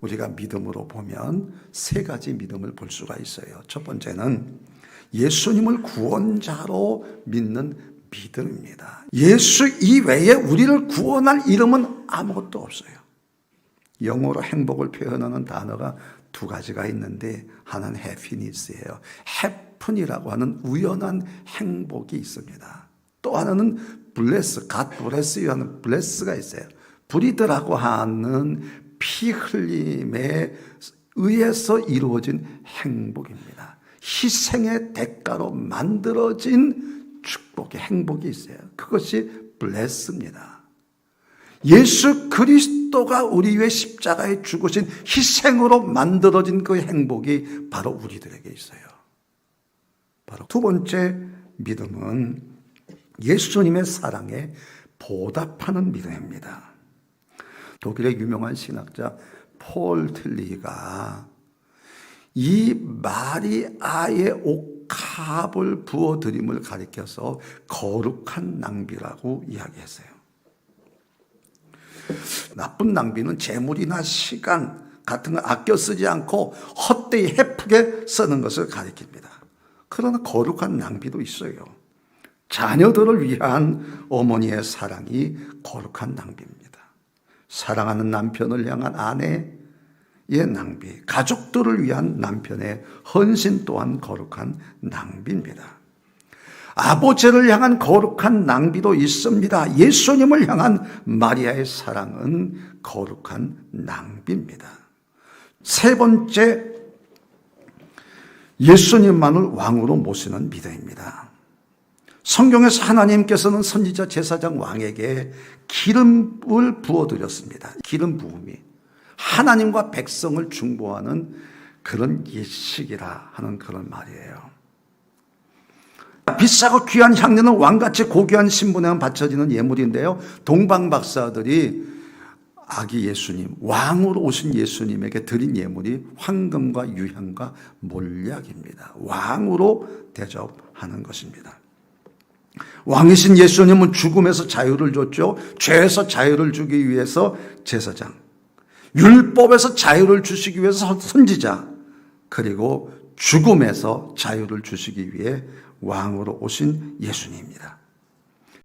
우리가 믿음으로 보면 세 가지 믿음을 볼 수가 있어요. 첫 번째는 예수님을 구원자로 믿는 믿음입니다. 예수 이외에 우리를 구원할 이름은 아무것도 없어요. 영어로 행복을 표현하는 단어가 두 가지가 있는데 하나는 happiness예요. happen이라고 하는 우연한 행복이 있습니다. 또 하나는 God bless you 하는 bless가 있어요. 브리드라고 하는 피 흘림에 의해서 이루어진 행복입니다. 희생의 대가로 만들어진 축복의 행복이 있어요. 그것이 bless입니다. 예수 그리스도가 우리 위해 십자가에 죽으신 희생으로 만들어진 그 행복이 바로 우리들에게 있어요. 바로 두 번째 믿음은 예수님의 사랑에 보답하는 믿음입니다. 독일의 유명한 신학자 폴 틀리가 이 마리아의 옥합을 부어드림을 가리켜서 거룩한 낭비라고 이야기했어요. 나쁜 낭비는 재물이나 시간 같은 걸 아껴 쓰지 않고 헛되이 헤프게 쓰는 것을 가리킵니다. 그러나 거룩한 낭비도 있어요. 자녀들을 위한 어머니의 사랑이 거룩한 낭비입니다. 사랑하는 남편을 향한 아내의 낭비, 가족들을 위한 남편의 헌신 또한 거룩한 낭비입니다. 아버지를 향한 거룩한 낭비도 있습니다. 예수님을 향한 마리아의 사랑은 거룩한 낭비입니다. 세 번째, 예수님만을 왕으로 모시는 믿음입니다. 성경에서 하나님께서는 선지자 제사장 왕에게 기름을 부어드렸습니다. 기름 부음이 하나님과 백성을 중보하는 그런 예식이라 하는 그런 말이에요. 비싸고 귀한 향료는 왕같이 고귀한 신분에만 바쳐지는 예물인데요. 동방 박사들이 아기 예수님, 왕으로 오신 예수님에게 드린 예물이 황금과 유향과 몰약입니다. 왕으로 대접하는 것입니다. 왕이신 예수님은 죽음에서 자유를 줬죠. 죄에서 자유를 주기 위해서 제사장. 율법에서 자유를 주시기 위해서 선지자. 그리고 죽음에서 자유를 주시기 위해 왕으로 오신 예수님입니다.